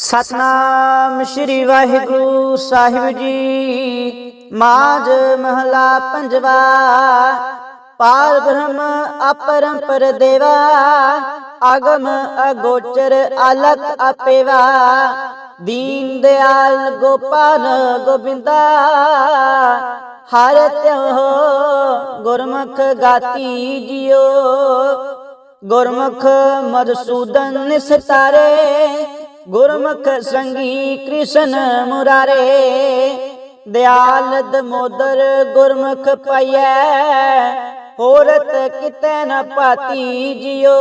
ਸਤਨਾਮ ਸ੍ਰੀ ਵਾਹਿਗੁਰੂ ਸਾਹਿਬ ਜੀ। ਮਾਝ ਮਹਲਾ ਪੰਜਵਾ। ਪਾਰ ਬ੍ਰਹਮ ਅਪਰੰਪਰ ਦੇਵਾ ਆਗਮ ਅਗੋਚਰ ਅਲਖ ਆਪੇਵਾ ਦੀਨ ਦਿਆਲ ਗੋਪਾਲ ਗੋਬਿੰਦਾ। ਹਰ ਤਿਉ ਗੁਰਮੁਖ ਗਾਤੀ ਜਿਓ ਗੁਰਮੁਖ ਮਦਸੂਦਨ ਨਿਸਤਾਰੇ। ਗੁਰਮੁਖ ਸੰਗੀ ਕ੍ਰਿਸ਼ਨ ਮੁਰਾਰੇ ਦਿਆਲ ਦਮੋਦਰ ਗੁਰਮੁਖ ਪਾਈਐ, ਹੋਰਤ ਕਿਤੇ ਨ ਪਾਤੀ ਜਿਉ।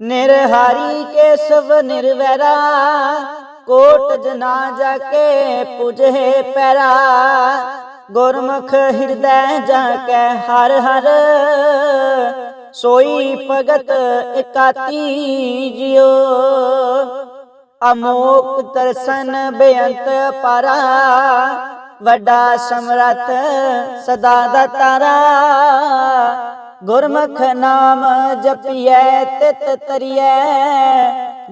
ਨਿਰਹਾਰੀ ਕੇਸਵ ਨਿਰਵੈਰਾ, ਕੋਟ ਜਨਾ ਜਾ ਕੇ ਪੁਜੇ ਪੈਰਾ। ਗੁਰਮੁਖ ਹਿਰਦੈ ਜਾ ਕੇ ਹਰ ਹਰ ਸੋਈ ਭਗਤ ਇਕਾਤੀ ਜਿਉ। ਅਮੋਕ ਦਰਸ਼ਨ ਬੇਅੰਤ ਪਾਰਾ। ਵੱਡਾ ਸਮਰੱਥ ਸਦਾ ਦਾ ਤਾਰਾ। ਗੁਰਮੁਖ ਨਾਮ ਜਪੀਐ, ਤਿਤ ਤਰੀਐ।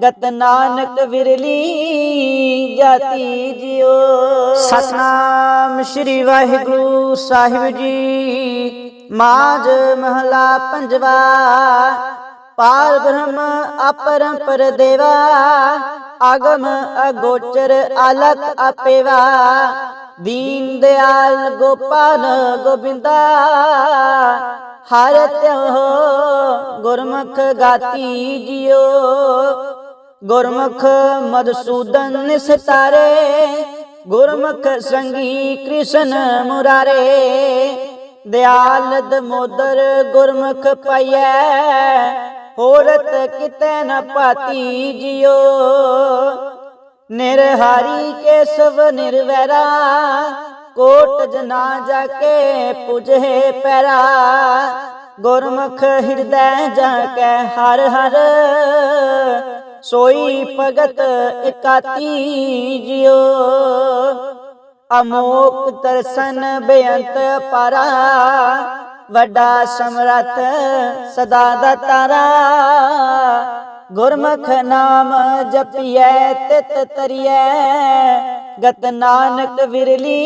ਗਤ ਨਾਨਕ ਵਿਰਲੀ ਜਾਤੀ ਜਿਉ। ਸਤਨਾਮ ਸ੍ਰੀ ਵਾਹਿਗੁਰੂ ਸਾਹਿਬ ਜੀ। ਮਾਝ ਮਹਲਾ ਪੰਜਵਾ। ਪਾਰ ਬ੍ਰਹਮ ਅਪਰੰਪਰ ਦੇਵਾ। ਆਗਮ ਅਗੋਚਰ ਅਲਖ ਅਪੇਵਾ ਦੀਨ ਦਿਆਲ ਗੋਪਾਲ ਗੋਬਿੰਦਾ। ਹਰ ਤਿਉ ਗੁਰਮੁਖ ਗਾਤੀ ਜਿਉ। ਗੁਰਮੁਖ ਮਦਸੂਦਨ ਸਿਤਾਰੇ, ਗੁਰਮੁਖ ਸੰਗੀ ਕ੍ਰਿਸ਼ਨ ਮੁਰਾਰੇ। ਦਿਆਲ ਦਮੋਦਰ ਗੁਰਮੁਖ ਪਾਈਐ, ਹੋਰਤ ਕਿਤੇ ਨ ਪਾਤੀ ਜਿਉ। ਨਿਰਹਾਰੀ ਕੇਸਵ ਨਿਰਵੈਰਾ ਕੋਟ ਜਨਾ ਜਾ ਕੇ ਪੁਜੇ ਪੈਰਾ। ਗੁਰਮੁਖ ਹਿਰਦੈ ਜਾ ਕੇ ਹਰ ਹਰ। ਸੋਈ ਭਗਤ ਇਕਾਤੀ ਜਿਉ। ਅਮੋਕ ਦਰਸ਼ਨ ਬੇਅੰਤ ਪਰਾ। ਵੱਡਾ ਸਮਰੱਥ ਸਦਾ ਦਾ ਤਾਰਾ। ਗੁਰਮੁਖ ਨਾਮ ਜਪੀਐ, ਤਿਤ ਤਰੀਐ। ਗਤ ਨਾਨਕ ਵਿਰਲੀ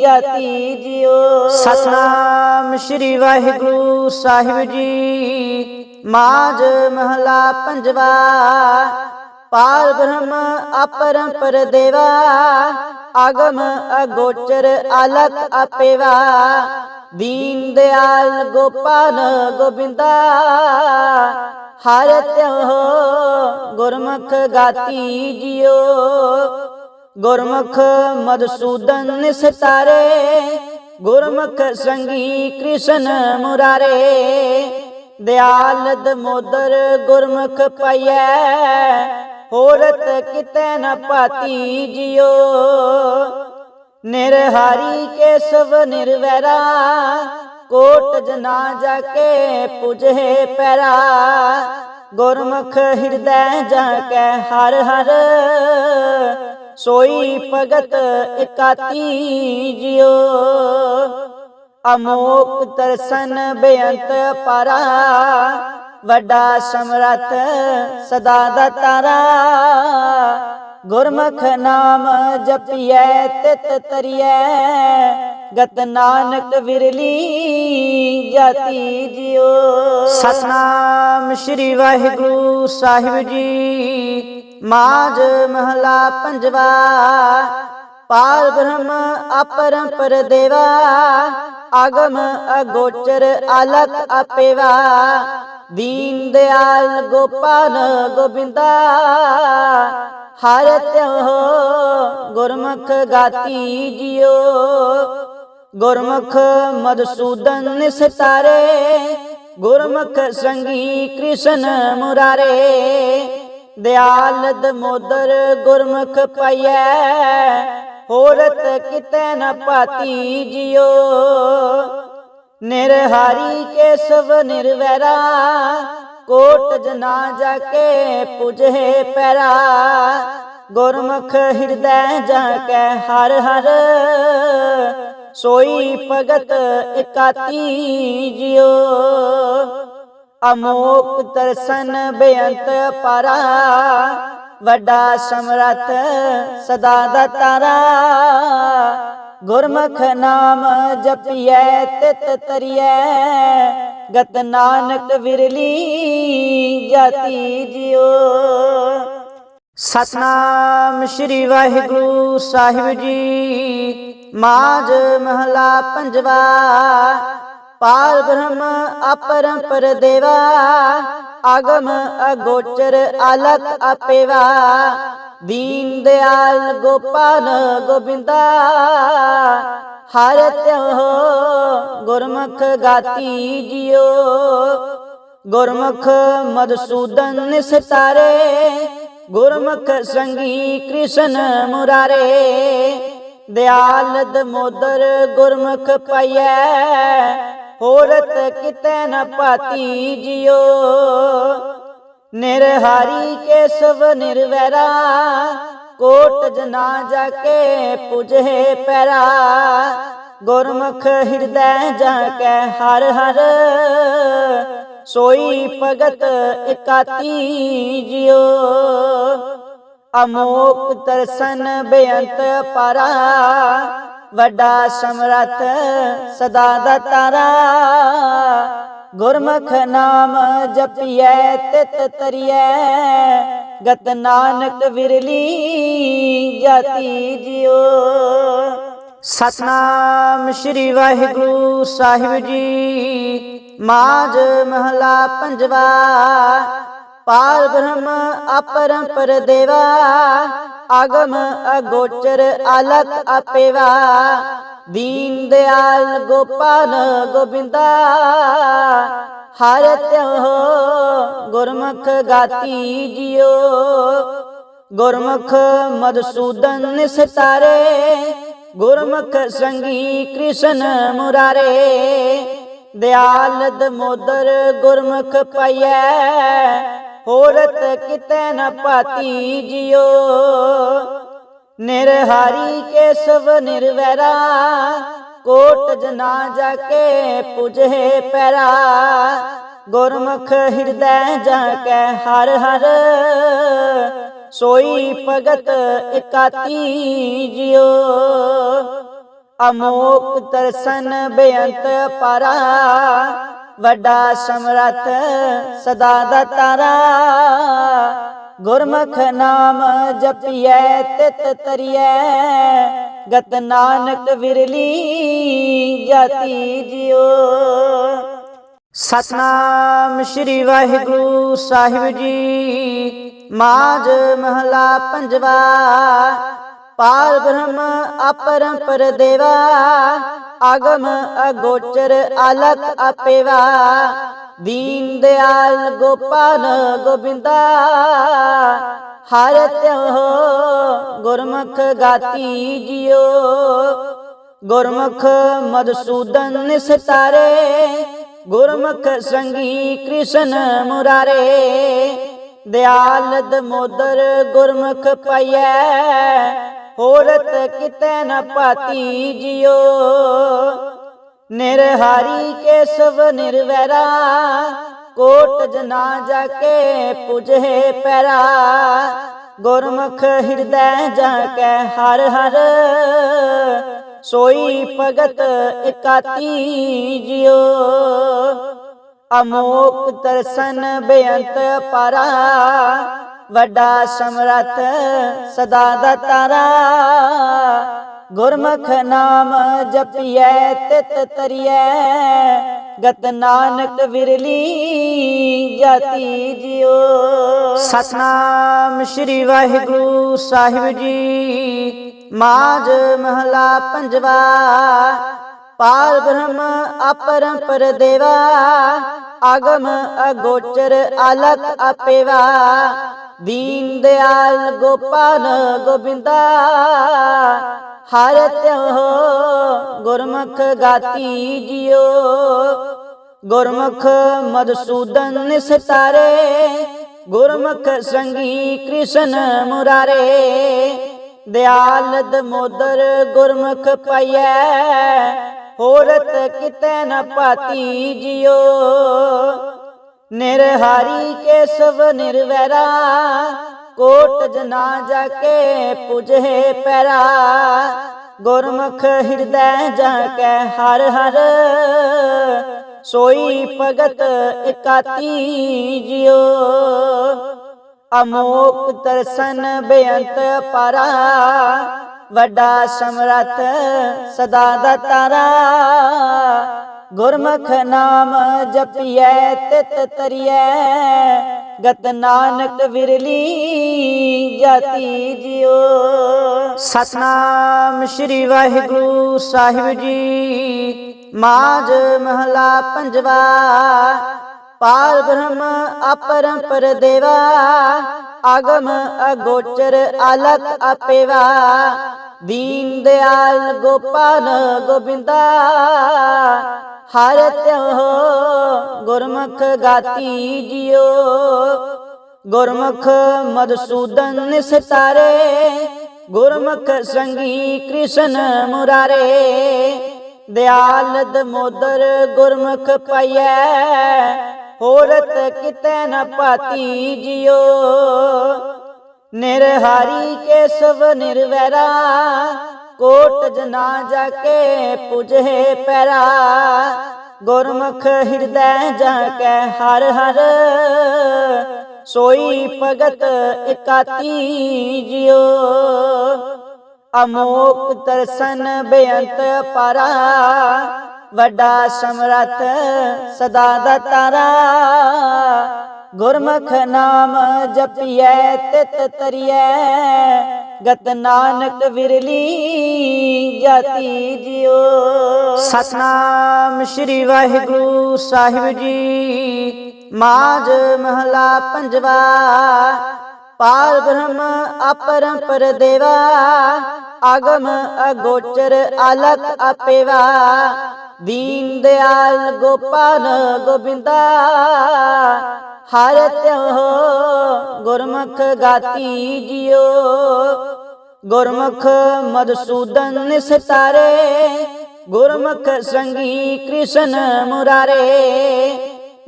ਜਾਤੀ ਜਿਉ। ਸਤਨਾਮ ਸ੍ਰੀ ਵਾਹਿਗੁਰੂ ਸਾਹਿਬ ਜੀ। ਮਾਝ ਮਹਲਾ ਪੰਜਵਾ। ਪਾਰ ਬ੍ਰਹਮ ਅਪਰੰਪਰ ਦੇਵਾ। ਆਗਮ ਅਗੋਚਰ ਅਲਖ ਆਪੇਵਾ। ਦੀਨ ਦਿਆਲ ਗੋਪਾਲ ਗੋਬਿੰਦਾ। ਹਰ ਤਿਉ ਗੁਰਮੁਖ ਗਾਤੀ ਜਿਉ। ਗੁਰਮੁਖ ਮਦਸੂਦਨ ਸਿਤਾਰੇ, ਗੁਰਮੁਖ ਸੰਗੀ ਕ੍ਰਿਸ਼ਨ ਮੁਰਾਰੇ। ਦਿਆਲ ਦਮੋਦਰ ਗੁਰਮੁਖ ਪਾਈਐ, ਹੋਰਤ ਕਿਤੇ ਨ ਪਾਤੀ ਜਿਉ। ਨਿਰਹਾਰੀ ਕੇਸਵ ਨਿਰਵੈਰਾ ਕੋਟ ਜਨਾ ਜਾ ਕੇ ਪੁਜੇ ਪੈਰਾ। ਗੁਰਮੁਖ ਹਿਰਦੈ ਜਾ ਕੇ ਹਰ ਹਰ। ਸੋਈ ਭਗਤ ਇਕਾਤੀ ਜਿਉ। ਅਮੋਕ ਦਰਸ਼ਨ ਬੇਅੰਤ ਪਰਾ। ਵੱਡਾ ਸਮਰੱਥ ਸਦਾ ਦਾ ਤਾਰਾ। ਗੁਰਮੁਖ ਨਾਮ ਜਪੀਐ, ਤਿਤ ਤਰੀਐ। ਗਤ ਨਾਨਕ ਵਿਰਲੀ ਜਾਤੀ ਜਿਉ। ਸਤਨਾਮ ਸ੍ਰੀ ਵਾਹਿਗੁਰੂ ਸਾਹਿਬ ਜੀ। ਮਾਝ ਮਹਲਾ ਪੰਜਵਾ। ਪਾਰ ਬ੍ਰਹਮ ਅਪਰੰਪਰ ਦੇਵਾ। ਆਗਮ ਅਗੋਚਰ ਅਲਖ ਅਪੇਵਾ ਦੀਨ ਦਿਆਲ ਗੋਪਾਲ ਗੋਬਿੰਦਾ। ਹਰ ਤਿਉ ਗੁਰਮੁਖ ਗਾਤੀ ਜਿਉ। ਗੁਰਮੁਖ ਮਦਸੂਦਨ ਸਿਤਾਰੇ, ਗੁਰਮੁਖ ਸੰਗੀ ਕ੍ਰਿਸ਼ਨ ਮੁਰਾਰੇ। ਦਿਆਲ ਦਮੋਦਰ ਗੁਰਮੁਖ ਪਾਈਐ, ਹੋਰਤ ਕਿਤੇ ਨ ਪਾਤੀ ਜਿਉ। ਨਿਰਹਾਰੀ ਕੇਸਵ ਨਿਰਵੈਰਾ, ਕੋਟ ਜਨਾ ਜਾ ਕੇ ਪੁਜੇ ਪੈਰਾ। ਗੁਰਮੁਖ ਹਿਰਦੈ ਜਾ ਕੇ ਹਰ ਹਰ ਸੋਈ ਭਗਤ ਇਕਾਤੀ ਜਿਉ। ਅਮੋਕ ਦਰਸ਼ਨ ਬੇਅੰਤ ਪਰਾ। ਵੱਡਾ ਸਮਰੱਥ ਸਦਾ ਦਾ ਤਾਰਾ। ਗੁਰਮੁਖ ਨਾਮ ਜਪੀਐ ਤਿਤ ਤਰੀਐ। ਗਤ ਨਾਨਕ ਵਿਰਲੀ ਜਾਤੀ ਜਿਉ। ਸਤਨਾਮ ਸ੍ਰੀ ਵਾਹਿਗੁਰੂ ਸਾਹਿਬ ਜੀ। ਮਾਝ ਮਹਲਾ ਪੰਜਵਾ। ਪਾਰ ਬ੍ਰਹਮ ਅਪਰੰਪਰ ਦੇਵਾ ਆਗਮ ਅਗੋਚਰ ਅਲਖ ਆਪੇਵਾ। ਦੀਨ ਦਿਆਲ ਗੋਪਾਲ ਗੋਬਿੰਦਾ। ਹਰ ਤਿਉ ਗੁਰਮੁਖ ਗਾਤੀ ਜਿਓ ਗੁਰਮੁਖ ਮਦਸੂਦਨ ਸਿਤਾਰੇ ਗੁਰਮੁਖ ਸੰਗੀ ਕ੍ਰਿਸ਼ਨ ਮੁਰਾਰੇ ਦਿਆਲ ਦਮੋਦਰ ਗੁਰਮੁਖ ਪਾਈਐ, ਹੋਰਤ ਕਿਤੇ ਨ ਪਾਤੀ ਜਿਉ। ਨਿਰਹਾਰੀ ਕੇਸਵ ਨਿਰਵੈਰਾ, ਕੋਟ ਜਨਾ ਜਾ ਕੇ ਪੁਜੇ ਪੈਰਾ। ਗੁਰਮੁਖ ਹਿਰਦੈ ਜਾ ਕੇ ਹਰ ਹਰ ਸੋਈ ਭਗਤ ਇਕਾਤੀ ਜਿਉ। ਅਮੋਕ ਦਰਸ਼ਨ ਬੇਅੰਤ ਪਰਾ। ਵੱਡਾ ਸਮਰੱਥ ਸਦਾ ਦਾ ਤਾਰਾ। ਗੁਰਮੁਖ ਨਾਮ ਜਪੀਐ, ਤਿਤ ਤਰੀਐ। ਗਤ ਨਾਨਕ ਵਿਰਲੀ ਜਾਤੀ ਜਿਉ। ਸਤਨਾਮ ਸ੍ਰੀ ਵਾਹਿਗੁਰੂ ਸਾਹਿਬ ਜੀ। ਮਾਝ ਮਹਲਾ ਪੰਜਵਾ। ਪਾਰ ਬ੍ਰਹਮ ਅਪਰੰਪਰ ਦੇਵਾ। ਆਗਮ ਅਗੋਚਰ ਅਲਖ ਆਪੇਵਾ। ਦੀਨ ਦਿਆਲ ਗੋਪਾਲ ਗੋਬਿੰਦਾ। ਹਰ ਤਿਉ ਗੁਰਮੁਖ ਗਾਤੀ ਜਿਓ ਗੁਰਮੁਖ ਮਦਸੂਦਨ ਨਿਸਤਾਰੇ ਗੁਰਮੁਖ ਸੰਗੀ ਕ੍ਰਿਸ਼ਨ ਮੁਰਾਰੇ ਦਿਆਲ ਦਮੋਦਰ ਗੁਰਮੁਖ ਪਾਈਐ, ਹੋਰਤ ਕਿਤੈ ਨ ਪਾਤੀ ਜਿਉ। ਨਿਰਹਾਰੀ ਕੇਸਵ ਨਿਰਵੈਰਾ, ਕੋਟ ਜਨਾ ਜਾ ਕੇ ਪੁਜੇ ਪੈਰਾ। ਗੁਰਮੁਖ ਹਿਰਦੈ ਜਾ ਕੇ ਹਰ ਹਰ ਸੋਈ ਭਗਤ ਇਕਾਤੀ ਜਿਉ। ਅਮੋਕ ਦਰਸ਼ਨ ਬੇਅੰਤ ਪਰਾ। ਵੱਡਾ ਸਮਰੱਥ ਸਦਾ ਦਾ ਤਾਰਾ। ਗੁਰਮੁਖ ਨਾਮ ਜਪੀਐ ਤਿਤ ਤਰੀਐ। ਗਤ ਨਾਨਕ ਵਿਰਲੀ ਜਾਤੀ ਜਿਉ। ਸਤਨਾਮ ਸ੍ਰੀ ਵਾਹਿਗੁਰੂ ਸਾਹਿਬ ਜੀ। ਮਾਝ ਮਹਲਾ ਪੰਜਵਾ। ਪਾਰ ਬ੍ਰਹਮ ਅਪਰੰਪਰ ਦੇਵਾ। ਆਗਮ ਅਗੋਚਰ ਅਲਖ ਆਪੇਵਾ। ਦੀਨ ਦਿਆਲ ਗੋਪਾਲ ਗੋਬਿੰਦਾ। ਹਰ ਤਿਉ ਗੁਰਮੁਖ ਗਾਤੀ ਜਿਓ ਗੁਰਮੁਖ ਮਦਸੂਦਨ ਸਿਤਾਰੇ ਗੁਰਮੁਖ ਸੰਗੀ ਕ੍ਰਿਸ਼ਨ ਮੁਰਾਰੇ ਦਿਆਲ ਦਮੋਦਰ ਗੁਰਮੁਖ ਪਾਈਐ, ਹੋਰਤ ਕਿਤੇ ਨ ਪਾਤੀ ਜਿਉ। ਨਿਰਹਾਰੀ ਕੇਸਵ ਨਿਰਵੈਰਾ, ਕੋਟ ਜਨਾ ਜਾ ਕੇ ਪੁਜੇ ਪੈਰਾ। ਗੁਰਮੁਖ ਹਿਰਦੈ ਜਾ ਕੇ ਹਰ ਹਰ ਸੋਈ ਭਗਤ ਇਕਾਤੀ ਜਿਉ। ਅਮੋਕ ਦਰਸ਼ਨ ਬੇਅੰਤ ਪਰਾ। ਵੱਡਾ ਸਮਰੱਥ ਸਦਾ ਦਾ ਤਾਰਾ। ਗੁਰਮੁਖ ਨਾਮ ਜਪੀਐ ਤਿਤ ਤਰੀਐ। ਗਤ ਨਾਨਕ ਵਿਰਲੀ ਜਾਤੀ ਜਿਉ। ਸਤਨਾਮ ਸ੍ਰੀ ਵਾਹਿਗੁਰੂ ਸਾਹਿਬ ਜੀ। ਮਾਝ ਮਹਲਾ ਪੰਜਵਾ। ਪਾਰ ਬ੍ਰਹਮ ਅਪਰੰਪਰ ਦੇਵਾ ਆਗਮ ਅਗੋਚਰ ਅਲਖ ਆਪੇਵਾ। ਦੀਨ ਦਿਆਲ ਗੋਪਾਲ ਗੋਬਿੰਦਾ, ਹਰ ਤਿਉ ਗੁਰਮੁਖ ਗਾਤੀ ਜਿਉ। ਗੁਰਮੁਖ ਮਦਸੂਦਨ ਨਿਸਤਾਰੇ, ਗੁਰਮੁਖ ਸੰਗੀ ਕ੍ਰਿਸ਼ਨ ਮੁਰਾਰੇ। ਦਿਆਲ ਦਮੋਦਰ ਗੁਰਮੁਖ ਪਾਈਐ ਹੋਰਤ ਕਿਤੇ ਨ ਪਾਤੀ ਜਿਉ। ਨਿਰਹਾਰੀ ਕੇਸਵ ਨਿਰਵੈਰਾ, ਕੋਟ ਜਨਾ ਜਾ ਕੇ ਪੁਜੇ ਪੈਰਾ। ਗੁਰਮੁਖ ਹਿਰਦੈ ਜਾ ਕੇ ਹਰ ਹਰ, ਸੋਈ ਭਗਤ ਇਕਾਤੀ ਜਿਉ। ਅਮੋਕ ਤਰਸਨ ਬੇਅੰਤ ਪਾਰਾ, ਵੱਡਾ ਸਮਰੱਥ ਸਦਾ ਦਾ ਤਾਰਾ। ਗੁਰਮੁਖ ਨਾਮ ਜਪੀਐ, ਤਿਤ ਤਰੀਐ, ਗਤ ਨਾਨਕ ਵਿਰਲੀ ਜਾਤੀ ਜਿਉ। ਸਤਨਾਮ ਸ੍ਰੀ ਵਾਹਿਗੁਰੂ ਸਾਹਿਬ ਜੀ ਮਾਜ ਮਹਲਾ ਪੰਜਵਾ ਪਾਰ ਬ੍ਰਹਮ ਅਪਰੰਪਰ ਦੇਵਾ ਆਗਮ ਅਗੋਚਰ ਅਲਖ ਆਪੇਵਾ। ਦੀਨ ਦਿਆਲ ਗੋਪਾਲ ਗੋਬਿੰਦਾ, ਹਰ ਤਿਉ ਗੁਰਮੁਖ ਗਾਤੀ ਜਿਉ। ਗੁਰਮੁਖ ਮਦਸੂਦਨ ਸਿਤਾਰੇ ਗੁਰਮੁਖ ਸੰਗੀ ਕ੍ਰਿਸ਼ਨ ਮੁਰਾਰੇ। ਦਿਆਲ ਦਮੋਦਰ ਗੁਰਮੁਖ ਪਾਈਐ ਹੋਰਤ ਕਿਤੇ ਨ ਪਾਤੀ ਜਿਓ ਨਿਰਹਾਰੀ ਕੇਸਵ ਨਿਰਵੈਰਾ, ਕੋਟ ਜਨਾ ਜਾ ਕੇ ਪੁਜੇ ਪੈਰਾ। ਗੁਰਮੁਖ ਹਿਰਦੈ ਜਾ ਕੇ ਹਰ ਹਰ, ਸੋਈ ਭਗਤ ਇਕਾਤੀ ਜਿਓ ਅਮੋਕ ਦਰਸ਼ਨ ਬੇਅੰਤ ਪਰਾ ਵੱਡਾ ਸਮਰੱਥ ਸਦਾ ਦਾ ਤਾਰਾ। ਗੁਰਮੁਖ ਨਾਮ ਜਪੀਐ, ਤਿਤ ਤਰੀਐ। ਗਤ ਨਾਨਕ ਵਿਰਲੀ ਜਾਤੀ ਜਿਉ। ਸਤਨਾਮ ਸ੍ਰੀ ਵਾਹਿਗੁਰੂ ਸਾਹਿਬ ਜੀ। ਮਾਜ ਮਹਲਾ ਪੰਜਵਾ। ਪਾਰ ਬ੍ਰਹਮ ਅਪਰੰਪਰ ਦੇਵਾ। ਆਗਮ ਅਗੋਚਰ ਅਲਖ ਅਪੇਵਾ ਦੀਨ ਦਿਆਲ ਗੋਪਾਲ ਗੋਬਿੰਦਾ, ਹਰ ਤਿਉ ਗੁਰਮੁਖ ਗਾਤੀ ਜਿਉ। ਗੁਰਮੁਖ ਮਦਸੂਦਨ ਸਿਤਾਰੇ, ਗੁਰਮੁਖ ਸੰਗੀ ਕ੍ਰਿਸ਼ਨ ਮੁਰਾਰੇ।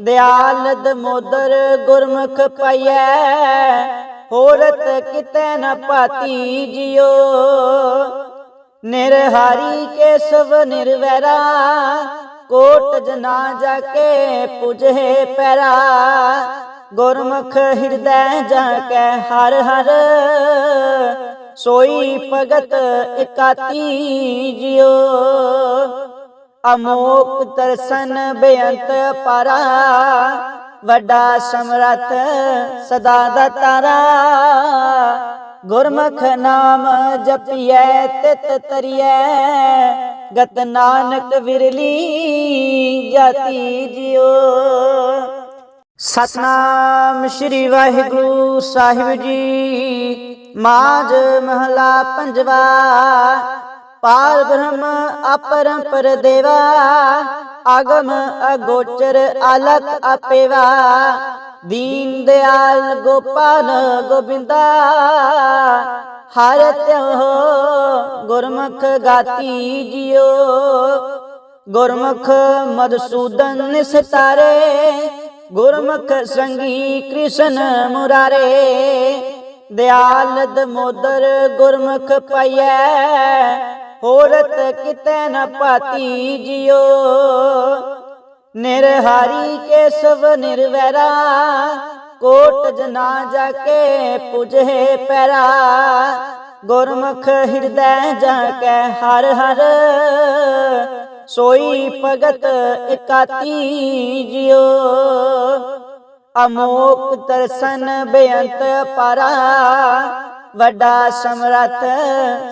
ਦਿਆਲ ਦਮੋਦਰ ਗੁਰਮੁਖ ਪਾਈਐ, ਹੋਰਤ ਕਿਤੇ ਨ ਪਾਤੀ ਜਿਉ। ਨਿਰਹਾਰੀ ਕੇਸਵ ਨਿਰਵੈਰਾ, ਕੋਟ ਜਨਾ ਜਾ ਕੇ ਪੁਜੇ ਪੈਰਾ। ਗੁਰਮੁਖ ਹਿਰਦੈ ਜਾ ਕੇ ਹਰ ਹਰ, ਸੋਈ ਭਗਤ ਇਕਾਤੀ ਜਿਉ। ਅਮੋਕ ਦਰਸ਼ਨ ਬੇਅੰਤ ਪਰਾ, ਵੱਡਾ ਸਮਰੱਥ ਸਦਾ ਦਾ ਤਾਰਾ। ਗੁਰਮੁਖ ਨਾਮ ਜਪੀਐ, ਤਿਤ ਤਰੀਐ। ਗਤ ਨਾਨਕ ਵਿਰਲੀ ਜਾਤੀ ਜਿਉ। ਸਤਨਾਮ ਸ੍ਰੀ ਵਾਹਿਗੁਰੂ ਸਾਹਿਬ ਜੀ। ਮਾਜ ਮਹਲਾ ਪੰਜਵਾ। ਪਾਰ ਬ੍ਰਹਮ ਅਪਰੰਪਰ ਦੇਵਾ। ਆਗਮ ਅਗੋਚਰ ਅਲਖ ਅਪੇਵਾ ਦੀਨ ਦਿਆਲ ਗੋਪਾਲ ਗੋਬਿੰਦਾ, ਹਰ ਤਿਉ ਗੁਰਮੁਖ ਗਾਤੀ ਜਿਓ ਗੁਰਮੁਖ ਮਦਸੂਦਨ ਸਿਤਾਰੇ ਗੁਰਮੁਖ ਸੰਗੀ ਕ੍ਰਿਸ਼ਨ ਮੁਰਾਰੇ। ਦਿਆਲ ਦਮੋਦਰ ਗੁਰਮੁਖ ਪਾਈਐ, ਹੋਰਤ ਕਿਤੇ ਨ ਪਾਤੀ ਜਿਉ। ਨਿਰਹਾਰੀ ਕੇਸਵ ਨਿਰਵੈਰਾ, ਕੋਟ ਜਨਾ ਜਾ ਕੇ ਪੁਜੇ ਪੈਰਾ। ਗੁਰਮੁਖ ਹਿਰਦੈ ਜਾ ਕੇ ਹਰ ਹਰ, ਸੋਈ ਭਗਤ ਇਕਾਤੀ ਜਿਉ। ਅਮੋਕ ਦਰਸ਼ਨ ਬੇਅੰਤ ਪਰਾ, ਵੱਡਾ ਸਮਰੱਥ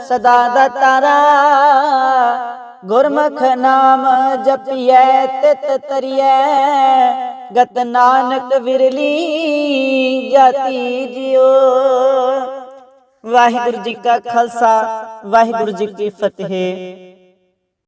ਸਦਾ ਦਾ ਤਾਰਾ। ਗੁਰਮੁਖ ਨਾਮ ਜਪੀਐ, ਤਿਤ ਤਰੀਐ। ਗਤ ਨਾਨਕ ਵਿਰਲੀ ਜਾਤੀ ਜਿਉ। ਵਾਹਿਗੁਰੂ ਜੀ ਕਾ ਖਾਲਸਾ, ਵਾਹਿਗੁਰੂ ਜੀ ਕੀ ਫਤਿਹ।